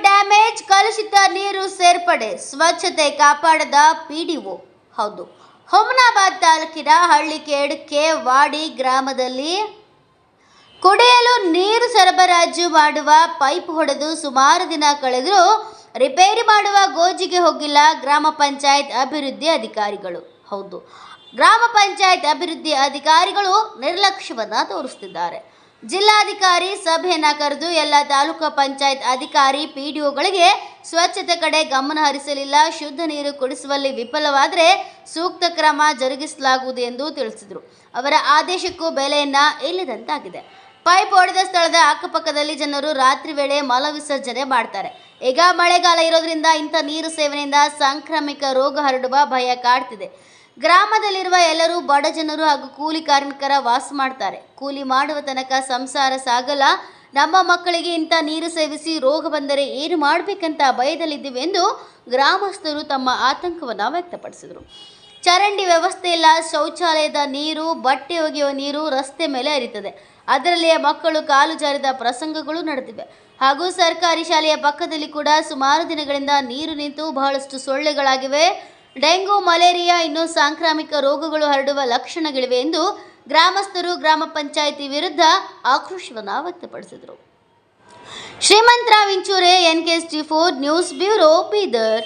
Damage ಕಲುಷಿತ ನೀರು ಸೇರ್ಪಡೆ, ಸ್ವಚ್ಛತೆ ಕಾಪಾಡದ ಪಿಡಿಒ. ಹೌದು. ಹೊಮನಾಬಾದ್ ತಾಲೂಕಿನ ಹಳ್ಳಿಕೇಡ್ ವಾಡಿ ಗ್ರಾಮದಲ್ಲಿ ಕುಡಿಯಲು ನೀರು ಸರಬರಾಜು ಮಾಡುವ ಪೈಪ್ ಹೊಡೆದು ಸುಮಾರು ದಿನ ಕಳೆದರೂ ರಿಪೇರಿ ಮಾಡುವ ಗೋಜಿಗೆ ಹೋಗಿಲ್ಲ ಗ್ರಾಮ ಪಂಚಾಯತ್ ಅಭಿವೃದ್ಧಿ ಅಧಿಕಾರಿಗಳು. ಹೌದು. ಗ್ರಾಮ ಪಂಚಾಯತ್ ಅಭಿವೃದ್ಧಿ ಅಧಿಕಾರಿಗಳು ನಿರ್ಲಕ್ಷ್ಯವನ್ನು ತೋರಿಸುತ್ತಿದ್ದಾರೆ ಜಿಲ್ಲಾಧಿಕಾರಿ ಸಭೆಯನ್ನ ಕರೆದು ಎಲ್ಲ ತಾಲೂಕು ಪಂಚಾಯತ್ ಅಧಿಕಾರಿ ಪಿಡಿಒಗಳಿಗೆ ಸ್ವಚ್ಛತೆ ಕಡೆ ಗಮನ ಹರಿಸಲಿಲ್ಲ. ಶುದ್ಧ ನೀರು ಕುಡಿಸುವಲ್ಲಿ ವಿಫಲವಾದರೆ ಸೂಕ್ತ ಕ್ರಮ ಜರುಗಿಸಲಾಗುವುದು ಎಂದು ತಿಳಿಸಿದರು. ಅವರ ಆದೇಶಕ್ಕೂ ಬೆಲೆಯನ್ನ ಇಲ್ಲದಂತಾಗಿದೆ. ಪೈಪ್ ಹೊಡೆದ ಸ್ಥಳದ ಅಕ್ಕಪಕ್ಕದಲ್ಲಿ ಜನರು ರಾತ್ರಿ ವೇಳೆ ಮಲ ವಿಸರ್ಜನೆ ಮಾಡ್ತಾರೆ. ಈಗ ಮಳೆಗಾಲ ಇರೋದ್ರಿಂದ ಇಂಥ ನೀರು ಸೇವನೆಯಿಂದ ಸಾಂಕ್ರಾಮಿಕ ರೋಗ ಹರಡುವ ಭಯ ಕಾಡ್ತಿದೆ. ಗ್ರಾಮದಲ್ಲಿರುವ ಎಲ್ಲರೂ ಬಡ ಜನರು ಹಾಗೂ ಕೂಲಿ ಕಾರ್ಮಿಕರ ವಾಸ ಮಾಡ್ತಾರೆ. ಕೂಲಿ ಮಾಡುವ ತನಕ ಸಂಸಾರ ಸಾಗಲ್ಲ. ನಮ್ಮ ಮಕ್ಕಳಿಗೆ ಇಂಥ ನೀರು ಸೇವಿಸಿ ರೋಗ ಬಂದರೆ ಏನು ಮಾಡಬೇಕಂತ ಭಯದಲ್ಲಿದ್ದೇವೆ ಎಂದು ಗ್ರಾಮಸ್ಥರು ತಮ್ಮ ಆತಂಕವನ್ನು ವ್ಯಕ್ತಪಡಿಸಿದರು. ಚರಂಡಿ ವ್ಯವಸ್ಥೆ ಇಲ್ಲ. ಶೌಚಾಲಯದ ನೀರು, ಬಟ್ಟೆ ಒಗೆಯುವ ನೀರು ರಸ್ತೆ ಮೇಲೆ ಹರಿತದೆ. ಅದರಲ್ಲಿಯೇ ಮಕ್ಕಳು ಕಾಲು ಜಾರಿದ ಪ್ರಸಂಗಗಳು ನಡೆದಿವೆ. ಹಾಗೂ ಸರ್ಕಾರಿ ಶಾಲೆಯ ಪಕ್ಕದಲ್ಲಿ ಕೂಡ ಸುಮಾರು ದಿನಗಳಿಂದ ನೀರು ನಿಂತು ಬಹಳಷ್ಟು ಸೊಳ್ಳೆಗಳಾಗಿವೆ. ಡೆಂಗು, ಮಲೇರಿಯಾ ಇನ್ನೂ ಸಾಂಕ್ರಾಮಿಕ ರೋಗಗಳು ಹರಡುವ ಲಕ್ಷಣಗಳಿವೆ ಎಂದು ಗ್ರಾಮಸ್ಥರು ಗ್ರಾಮ ಪಂಚಾಯಿತಿ ವಿರುದ್ಧ ಆಕ್ರೋಶವನ್ನು ವ್ಯಕ್ತಪಡಿಸಿದರು. Shrimantrao Vinchure N K S T four news bureau Bidar.